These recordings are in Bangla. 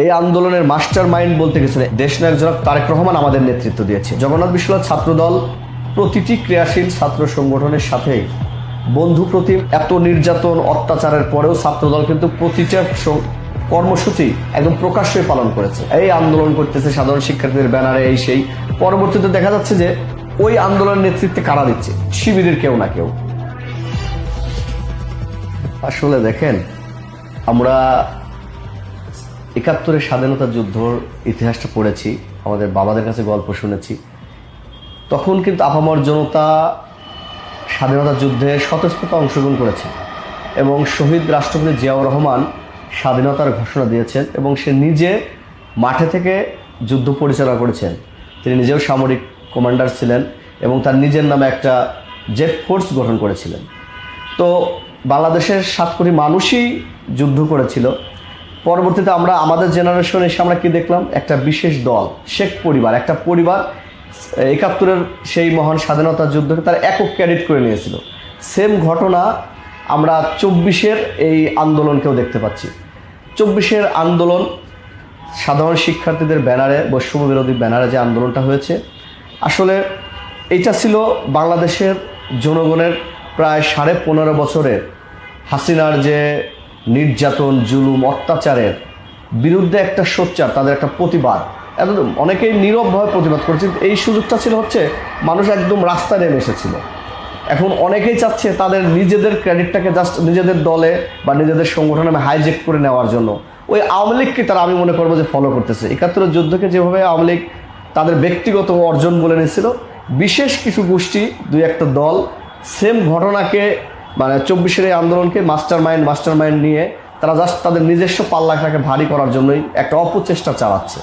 এই আন্দোলনের মাস্টার মাইন্ড বলতে কিছু নেই দেশ নায়ক জনাব তারেক রহমান আমাদের নেতৃত্ব দিয়েছে জগন্নাথ বিশ্বনাথ ছাত্রদল প্রতিটি ক্রিয়াশীল ছাত্র সংগঠনের সাথে বন্ধু প্রতিম, এত নির্যাতন, অত্যাচারের পরেও ছাত্রদল কিন্তু প্রতিটা কর্মসূচি একদম প্রকাশ্যে পালন করেছে। এই আন্দোলন করতেছে সাধারণ শিক্ষার্থীদের ব্যানারে এই সেই। পরবর্তীতে দেখা যাচ্ছে যে ওই আন্দোলনের নেতৃত্বে কারা দিচ্ছে? শিবিরের কেউ না কেউ। আসলে দেখেন, আমরা একাত্তরের স্বাধীনতা যুদ্ধর ইতিহাসটা পড়েছি, আমাদের বাবাদের কাছে গল্প শুনেছি। তখন কিন্তু আপামর জনতা স্বাধীনতা যুদ্ধে স্বতঃস্ফূর্ত অংশগ্রহণ করেছে এবং শহীদ রাষ্ট্রপতি জিয়াউর রহমান স্বাধীনতার ঘোষণা দিয়েছেন এবং সে নিজে মাঠে থেকে যুদ্ধ পরিচালনা করেছেন। তিনি নিজেও সামরিক কমান্ডার ছিলেন এবং তার নিজের নামে একটা জেট ফোর্স গঠন করেছিলেন। তো বাংলাদেশের সাত কোটি মানুষই যুদ্ধ করেছিল। পরবর্তীতে আমরা আমাদের জেনারেশন এসে আমরা কি দেখলাম? একটা বিশেষ দল, শেখ পরিবার, একটা পরিবার একাত্তরের সেই মহান স্বাধীনতা যুদ্ধকে তারা একক ক্যাডিট করে নিয়েছিল। সেম ঘটনা আমরা চব্বিশের এই আন্দোলনকেও দেখতে পাচ্ছি। চব্বিশের আন্দোলন সাধারণ শিক্ষার্থীদের ব্যানারে বৈষম্য বিরোধী ব্যানারে যে আন্দোলনটা হয়েছে, আসলে এটা ছিল বাংলাদেশের জনগণের প্রায় সাড়ে পনেরো বছরের হাসিনার যে নির্যাতন, জুলুম, অত্যাচারের বিরুদ্ধে একটা সোচ্চার, তাদের একটা প্রতিবাদ। একদম অনেকেই নীরবভাবে প্রতিবাদ করেছে। এই সুযোগটা ছিল হচ্ছে, মানুষ একদম রাস্তায় নেমে এসেছিল। এখন অনেকেই চাচ্ছে তাদের নিজেদের ক্রেডিটটাকে জাস্ট নিজেদের দলে বা নিজেদের সংগঠনে হাইজেক করে নেওয়ার জন্য। ওই আওয়ামী লীগকে তারা আমি মনে করব যে ফলো করতেছে। একাত্তরের যুদ্ধকে যেভাবে আওয়ামী লীগ তাদের ব্যক্তিগত অর্জন বলে নিয়েছিল, বিশেষ কিছু গোষ্ঠী, দুই একটা দল সেম ঘটনাকে মানে চব্বিশের এই আন্দোলনকে মাস্টার মাইন্ড মাস্টার মাইন্ড নিয়ে তারা জাস্ট তাদের নিজস্ব পাল্লাটাকে ভারী করার জন্যই একটা অপচেষ্টা চালাচ্ছে।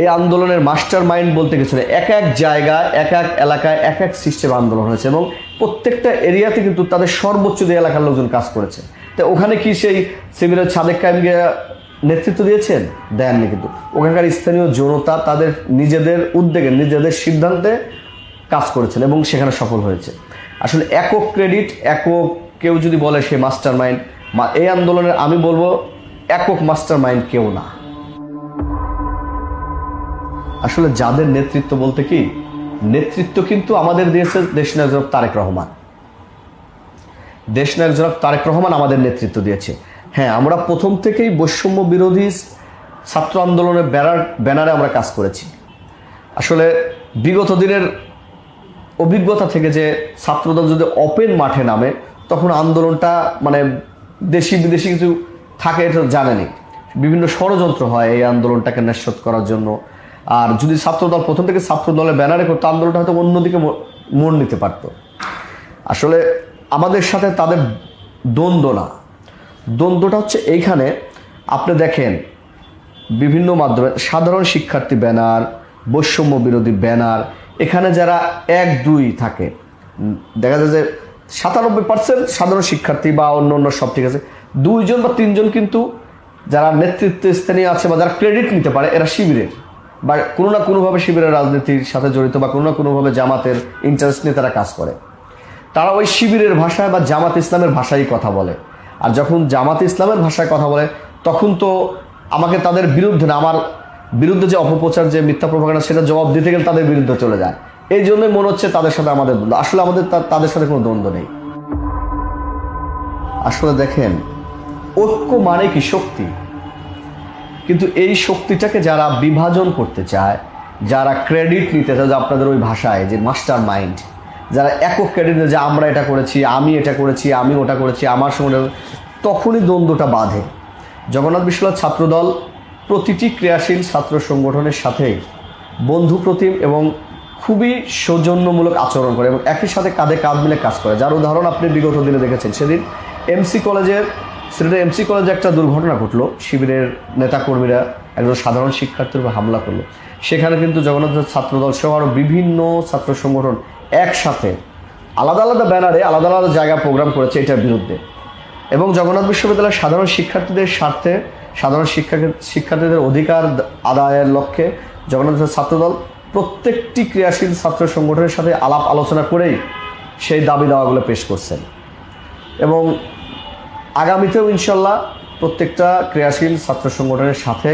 এই আন্দোলনের মাস্টার মাইন্ড বলতে কিছু নেই এক এক জায়গায়, এক এক এলাকায়, এক এক সিস্টেম আন্দোলন হয়েছে এবং প্রত্যেকটা এরিয়াতে কিন্তু তাদের সর্বোচ্চ দিয়ে এলাকার লোকজন কাজ করেছে। তো ওখানে কি সেই শিবিরের সাদেক কায়েমকে নেতৃত্ব দিয়েছেন? দেননি কিন্তু। ওখানকার স্থানীয় জনতা তাদের নিজেদের উদ্যোগে, নিজেদের সিদ্ধান্তে কাজ করেছেন এবং সেখানে সফল হয়েছে। আসলে একক ক্রেডিট একক কেউ যদি বলে সে মাস্টার মাইন্ড এই আন্দোলনের আমি বলব একক মাস্টার মাইন্ড কেউ না। আসলে যাদের নেতৃত্ব বলতে কি, নেতৃত্ব কিন্তু আমাদের দিয়েছে দেশনায়ক জনাব তারেক রহমান। দেশনায়ক জনাব তারেক রহমান আমাদের নেতৃত্ব দিয়েছে। হ্যাঁ আমরা প্রথম থেকেই বৈষম্য বিরোধী ছাত্র আন্দোলনের ব্যানার, ব্যানারে আমরা কাজ করেছি। আসলে বিগত দিনের অভিজ্ঞতা থেকে যে ছাত্রদল যদি ওপেন মাঠে নামে তখন আন্দোলনটা মানে দেশি বিদেশি কিছু থাকে এটা জানেনি। বিভিন্ন ষড়যন্ত্র হয় এই আন্দোলনটাকে নিশ্চিত করার জন্য। আর যদি ছাত্রদল, প্রথম থেকে ছাত্রদলের ব্যানারে করতো, আন্দোলনটা হয়তো অন্যদিকে মোড় নিতে পারতো। আসলে আমাদের সাথে তাদের দ্বন্দ্ব না। দ্বন্দ্বটা হচ্ছে এইখানে আপনি দেখেন, বিভিন্ন মাধ্যমে সাধারণ শিক্ষার্থী ব্যানার, বৈষম্য বিরোধী ব্যানার, এখানে যারা এক দুই থাকে। দেখা যায় যে সাতানব্বই পার্সেন্ট সাধারণ শিক্ষার্থী বা অন্য অন্য সব, ঠিক আছে। দুইজন বা তিনজন কিন্তু যারা নেতৃত্ব স্থানীয় আছে বা যারা ক্রেডিট নিতে পারে, এরা শিবিরের বা কোনো না কোনোভাবে শিবিরের রাজনীতির সাথে জড়িত বা কোনো না কোনোভাবে জামাতের ইন্টারেস্ট নিয়ে তারা কাজ করে। তারা ওই শিবিরের ভাষায় বা জামাত ইসলামের ভাষায় কথা বলে। আর যখন জামাত ইসলামের ভাষায় কথা বলে, তখন তো আমাকে তাদের বিরুদ্ধে না, আমার বিরুদ্ধে যে অপপ্রচার, যে মিথ্যা প্রভাকানা সেটা জবাব দিতে গেলে তাদের বিরুদ্ধে চলে যায়। এই জন্যই মনে হচ্ছে তাদের সাথে আমাদের আসলে আমাদের তাদের সাথে কোনো দ্বন্দ্ব নেই। আসলে দেখেন, ঐক্য মানে কি শক্তি? কিন্তু এই শক্তিটাকে যারা বিভাজন করতে চায়, যারা ক্রেডিট নিতে চায়, যে আপনাদের ওই ভাষায়, যে মাস্টার মাইন্ড যারা একক ক্রেডিট যে আমরা এটা করেছি, আমি এটা করেছি, আমি ওটা করেছি, আমার সঙ্গে তখনই দ্বন্দ্বটা বাঁধে। জগন্নাথ বিশ্বনাথ ছাত্রদল প্রতিটি ক্রিয়াশীল ছাত্র সংগঠনের সাথে বন্ধু প্রতিম এবং খুবই সৌজন্যমূলক আচরণ করে এবং একই সাথে কাঁধে কাঁধ মিলে কাজ করে। যার উদাহরণ আপনি বিগত দিনে দেখেছেন। সেদিন এমসি কলেজের সেটা এমসি কলেজে একটা দুর্ঘটনা ঘটলো। শিবিরের নেতাকর্মীরা একজন সাধারণ শিক্ষার্থীর উপর হামলা করল। সেখানে কিন্তু জগন্নাথ ছাত্রদল সহ আরও বিভিন্ন ছাত্র সংগঠন একসাথে আলাদা আলাদা ব্যানারে আলাদা আলাদা জায়গা প্রোগ্রাম করেছে এটার বিরুদ্ধে। এবং জগন্নাথ বিশ্ববিদ্যালয়ের সাধারণ শিক্ষার্থীদের স্বার্থে, সাধারণ শিক্ষা, শিক্ষার্থীদের অধিকার আদায়ের লক্ষ্যে জগন্নাথ ছাত্রদল প্রত্যেকটি ক্রিয়াশীল ছাত্র সংগঠনের সাথে আলাপ আলোচনা করেই সেই দাবি দাওয়াগুলো পেশ করছেন। এবং আগামীতেও ইনশাল্লাহ প্রত্যেকটা ক্রিয়াশীল ছাত্র সংগঠনের সাথে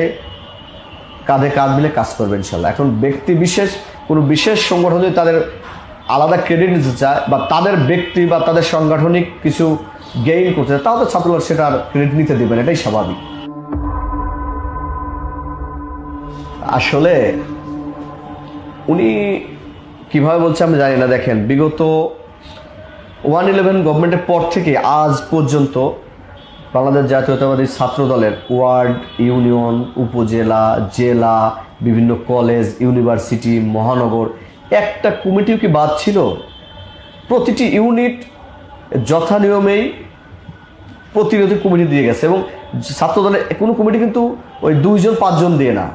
কাঁধে কাঁধ মিলে কাজ করবে ইনশাল্লাহ। এখন ব্যক্তি বিশেষ, কোনো বিশেষ সংগঠন যদি তাদের আলাদা ক্রেডিট নিতে চায় বা তাদের ব্যক্তি বা তাদের সাংগঠনিক কিছু গেইন করতে চায়, তাহলে ছাত্রদল সেটার ক্রেডিট নিতে দেবেন এটাই স্বাভাবিক। আসলে উনি কীভাবে বলছে আমি জানি না, দেখেন, বিগত ওয়ান ইলেভেন গভর্নমেন্টের পর থেকে আজ পর্যন্ত বাংলাদেশ জাতীয়তাবাদী ছাত্র দলের ওয়ার্ড, ইউনিয়ন, উপজেলা, জেলা, বিভিন্ন কলেজ, ইউনিভার্সিটি, মহানগর, একটা কমিটিও কি বাদ ছিল? প্রতিটি ইউনিট যথানিয়মেই প্রতিনিধি কমিটি দিয়ে গেছে এবং ছাত্র দলের কোনো কমিটি কিন্তু ওই দুইজন, পাঁচজন দিয়ে না।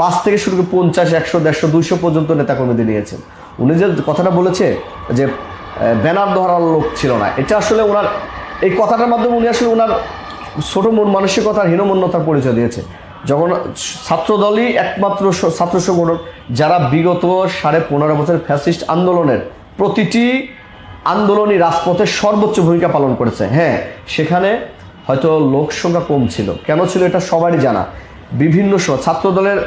পাঁচ থেকে শুরু করে পঞ্চাশ, একশো, দেড়শো, দুইশো পর্যন্ত নেতাকর্মী দিয়ে নিয়েছেন। উনি যে কথাটা বলেছে যে ব্যানার ধরার লোক ছিল না, এটা আসলে ওনার, এই কথাটার মাধ্যমে উনি আসলে ওনার ছোট মন, মানসিকতার হীনমন্যতার পরিচয় দিয়েছে। যখন ছাত্রদলই একমাত্র ছাত্র সংগঠন, যারা বিগত সাড়ে পনেরো বছরের ফ্যাসিস্ট আন্দোলনের প্রতিটি আন্দোলনই রাজপথে সর্বোচ্চ ভূমিকা পালন করেছে। হ্যাঁ সেখানে হয়তো লোক সংখ্যা কম ছিল। কেন ছিল এটা সবারই জানা। বিভিন্ন ছাত্রদলের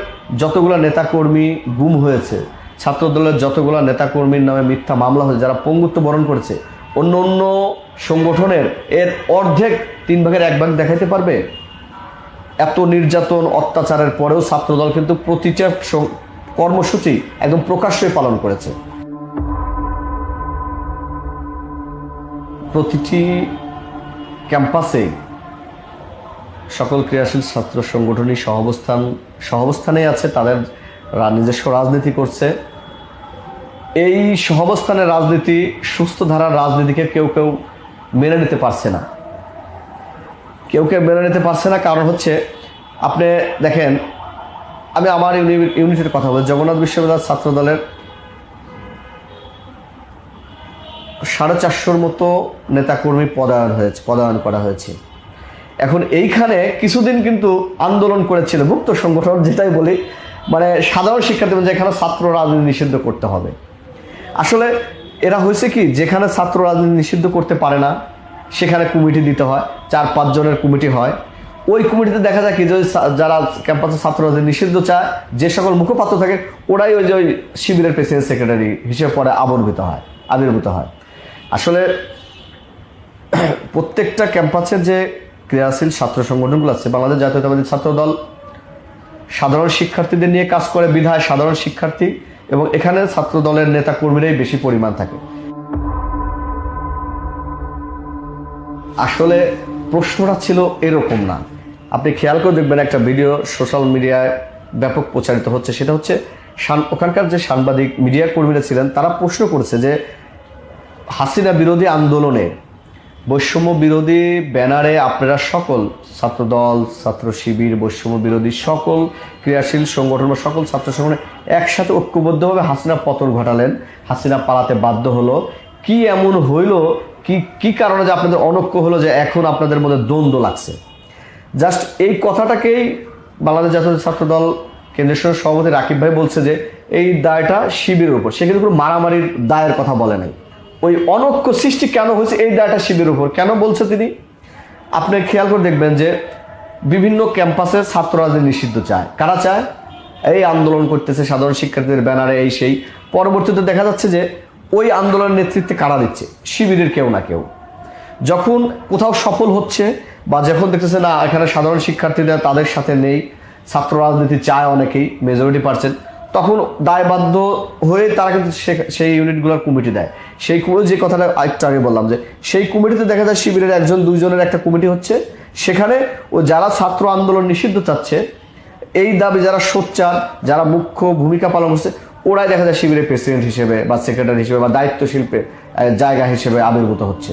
যতগুলো নেতাকর্মী গুম হয়েছে, ছাত্রদলের যতগুলো নেতাকর্মীর নামে মিথ্যা মামলা হয়েছে, যারা পঙ্গুত্ব বরণ করেছে, অন্য অন্য সংগঠনের এর অর্ধেক তিন ভাগের এক ভাগ দেখাইতে পারবে? এত নির্যাতন, অত্যাচারের পরেও ছাত্রদল কিন্তু প্রতিটা কর্মসূচি একদম প্রকাশ্যে পালন করেছে। প্রতিটি ক্যাম্পাসে সকল ক্রিয়াশীল ছাত্র সংগঠনই সহাবস্থান সহাবস্থানে আছে, তাদের নিজস্ব রাজনীতি করছে। এই সহাবস্থানের রাজনীতি, সুস্থ ধারার রাজনীতিকে কেউ কেউ মেনে নিতে পারছে না। কেউ কেউ মেনে নিতে পারছে না, কারণ হচ্ছে, আপনি দেখেন, আমি আমার ইউনি- ইউনিটের কথা বলি, জগন্নাথ বিশ্ববিদ্যালয় ছাত্র দলের সাড়ে চারশোর মতো নেতাকর্মী পদায়ন হয়েছে, পদায়ন করা হয়েছে। এখন এইখানে কিছুদিন কিন্তু আন্দোলন করেছিল মুক্ত সংগঠন, যেটাই বলি মানে সাধারণ শিক্ষার্থী যেখানে ছাত্র রাজনীতি নিষিদ্ধ করতে হবে। আসলে এরা হয়েছে কি, যেখানে ছাত্র রাজনীতি নিষিদ্ধ করতে পারে না, সেখানে কমিটি দিতে হয়, চার, পাঁচ জনের কমিটি হয়। ওই কমিটিতে দেখা যায় কি, যে যারা ক্যাম্পাসে ছাত্র রাজনীতি নিষিদ্ধ চায়, যে সকল মুখপাত্র থাকে, ওরাই ওই যে ওই শিবিরের প্রেসিডেন্ট সেক্রেটারি হিসেবে পরে আবির্ভূত হয় আবির্ভূত হয়। আসলে প্রত্যেকটা ক্যাম্পাসের যে ক্রিয়াশীল ছাত্র সংগঠনগুলো আছে। বাংলাদেশ জাতীয়তাবাদী ছাত্র দল সাধারণ শিক্ষার্থীদের নিয়ে কাজ করে, বিধায় সাধারণ শিক্ষার্থী এবং এখানে ছাত্র দলের নেতা কর্মীরাই বেশি পরিমাণ থাকে। আসলে প্রশ্নটা ছিল এরকম না। আপনি খেয়াল করে দেখবেন একটা ভিডিও সোশ্যাল মিডিয়ায় ব্যাপক প্রচারিত হচ্ছে। সেটা হচ্ছে ওখানকার যে সাংবাদিক, মিডিয়া কর্মীরা ছিলেন, তারা প্রশ্ন করেছে যে হাসিনা বিরোধী আন্দোলনে বৈষম্য বিরোধী ব্যানারে আপনারা সকল ছাত্রদল, ছাত্র শিবির, বৈষম্য বিরোধী সকল ক্রিয়াশীল সংগঠন বা সকল ছাত্র সংগঠন একসাথে ঐক্যবদ্ধভাবে হাসিনা পতন ঘটালেন। হাসিনা পালাতে বাধ্য হলো। কি এমন হইল? কি কি কারণে যে আপনাদের অনৈক্য হলো যে এখন আপনাদের মধ্যে দ্বন্দ্ব লাগছে? জাস্ট এই কথাটাকেই বাংলাদেশ জাতীয় ছাত্র দল কেন্দ্রীয় সভাপতি রাকিব ভাই বলছে যে এই দায়টা শিবিরের উপর। সেখানে কোনো মারামারির দায়ের কথা বলে নাই। ওই অনৈক্য সৃষ্টি কেন হয়েছে এই দায়টা শিবিরের উপর? কেন বলছে তিনি? আপনি খেয়াল করে দেখবেন যে বিভিন্ন ক্যাম্পাসে ছাত্র রাজনীতি নিষিদ্ধ চায়। কারা চায়? এই আন্দোলন করতেছে সাধারণ শিক্ষার্থীদের ব্যানারে এই সেই। পরবর্তীতে দেখা যাচ্ছে যে ওই আন্দোলনের নেতৃত্বে কারা দিচ্ছে? শিবিরের কেউ না কেউ। যখন কোথাও সফল হচ্ছে বা যখন দেখতেছে না, এখানে সাধারণ শিক্ষার্থীরা তাদের সাথে নেই ছাত্র রাজনীতি চায় অনেকেই মেজরিটি পার্সেন্ট তখন দায়বাধ্য হয়ে তারা কিন্তু সেই ইউনিটগুলোর কমিটি দেয়। সেই যে কথাটা আরেকটু আগে বললাম যে, সেই কমিটিতে দেখা যায় শিবিরের একজন, দুইজনের একটা কমিটি হচ্ছে। সেখানে ও যারা ছাত্র আন্দোলন নিষিদ্ধ চাচ্ছে, এই দাবি যারা সোচ্চার, যারা মুখ্য ভূমিকা পালন করছে, ওরাই দেখা যায় শিবিরের প্রেসিডেন্ট হিসেবে বা সেক্রেটারি হিসেবে বা দায়িত্বশিল্পে জায়গা হিসেবে আবির্ভূত হচ্ছে।